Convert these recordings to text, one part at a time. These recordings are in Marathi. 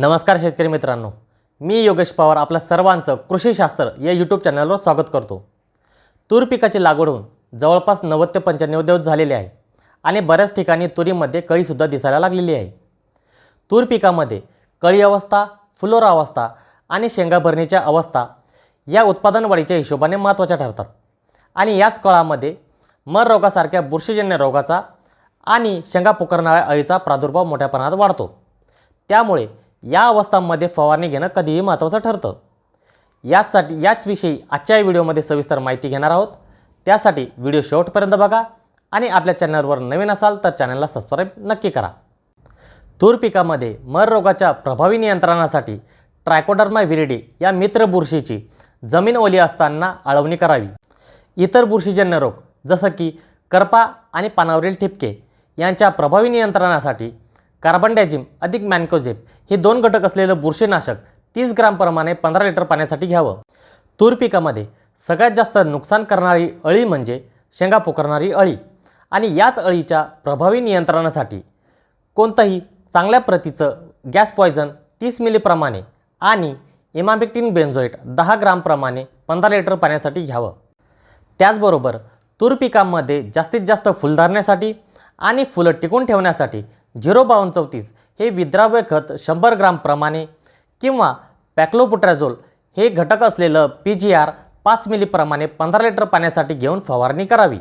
नमस्कार शेतकरी मित्रांनो. मी योगेश पवार आपल्या सर्वांचं कृषीशास्त्र या यूट्यूब चॅनलवर स्वागत करतो. तूर पिकाची लागवड होऊन जवळपास नव्वद ते पंच्याण्णव दिवस झालेले आहे आणि बऱ्याच ठिकाणी तुरीमध्ये कळीसुद्धा दिसायला लागलेली आहे. तूर पिकामध्ये कळी अवस्था फुलोरा अवस्था आणि शेंगा भरणीच्या अवस्था या उत्पादन वाढीच्या हिशोबाने महत्त्वाच्या ठरतात. आणि याच काळामध्ये मर रोगासारख्या बुरशीजन्य रोगाचा आणि शेंगा पोकरणाऱ्या अळीचा प्रादुर्भाव मोठ्या प्रमाणात वाढतो. त्यामुळे या अवस्थांमध्ये फवारणी घेणं कधीही महत्त्वाचं ठरतं. याचसाठी याचविषयी आजच्या व्हिडिओमध्ये सविस्तर माहिती घेणार आहोत. त्यासाठी व्हिडिओ शेवटपर्यंत बघा आणि आपल्या चॅनलवर नवीन असाल तर चॅनलला सबस्क्राईब नक्की करा. तूर पिकामध्ये मर रोगाच्या प्रभावी नियंत्रणासाठी ट्रायकोडर्मा विरिडी या मित्र बुरशीची जमीन ओली असताना आळवणी करावी. इतर बुरशीजन्य रोग जसं की करपा आणि पानावरील ठिपके यांच्या प्रभावी नियंत्रणासाठी कार्बन डायझिम अधिक मॅन्कोझेप हे दोन घटक असलेलं बुरशीनाशक तीस ग्रामप्रमाणे पंधरा लिटर पाण्यासाठी घ्यावं. तूर पिकामध्ये सगळ्यात जास्त नुकसान करणारी अळी म्हणजे शेंगा पोखरणारी अळी आणि याच अळीच्या प्रभावी नियंत्रणासाठी कोणतंही चांगल्या प्रतीचं गॅस पॉयझन तीस मिलीप्रमाणे आणि इमाबिक्टिन बेन्झोइट दहा ग्रामप्रमाणे पंधरा लिटर पाण्यासाठी घ्यावं. त्याचबरोबर तूर पिकांमध्ये जास्तीत जास्त फुलधारण्यासाठी आणि फुलं टिकून ठेवण्यासाठी झिरो बावन्न चौतीस हे विद्राव्य खत शंभर ग्रामप्रमाणे किंवा पॅक्लोपुट्रॅझोल हे घटक असलेलं पी जी आर पाच मिलीप्रमाणे पंधरा लिटर पाण्यासाठी घेऊन फवारणी करावी.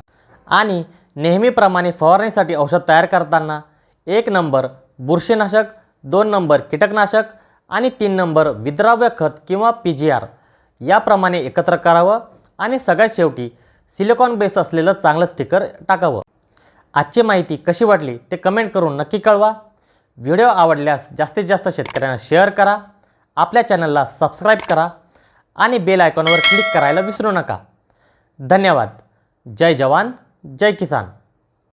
आणि नेहमीप्रमाणे फवारणीसाठी औषध तयार करताना एक नंबर बुरशीनाशक दोन नंबर कीटकनाशक आणि तीन नंबर विद्राव्य खत किंवा पी जी आर याप्रमाणे एकत्र करावं आणि सगळ्यात शेवटी सिलिकॉन बेस असलेलं चांगलं स्टिकर टाकावं. आजची माहिती कशी वाटली ते कमेंट करून नक्की कळवा. व्हिडिओ आवडल्यास जास्तीत जास्त शेतकऱ्यांना शेअर करा. आपल्या चॅनलला सबस्क्राईब करा आणि बेल आयकॉनवर क्लिक करायला विसरू नका. धन्यवाद. जय जवान जय किसान.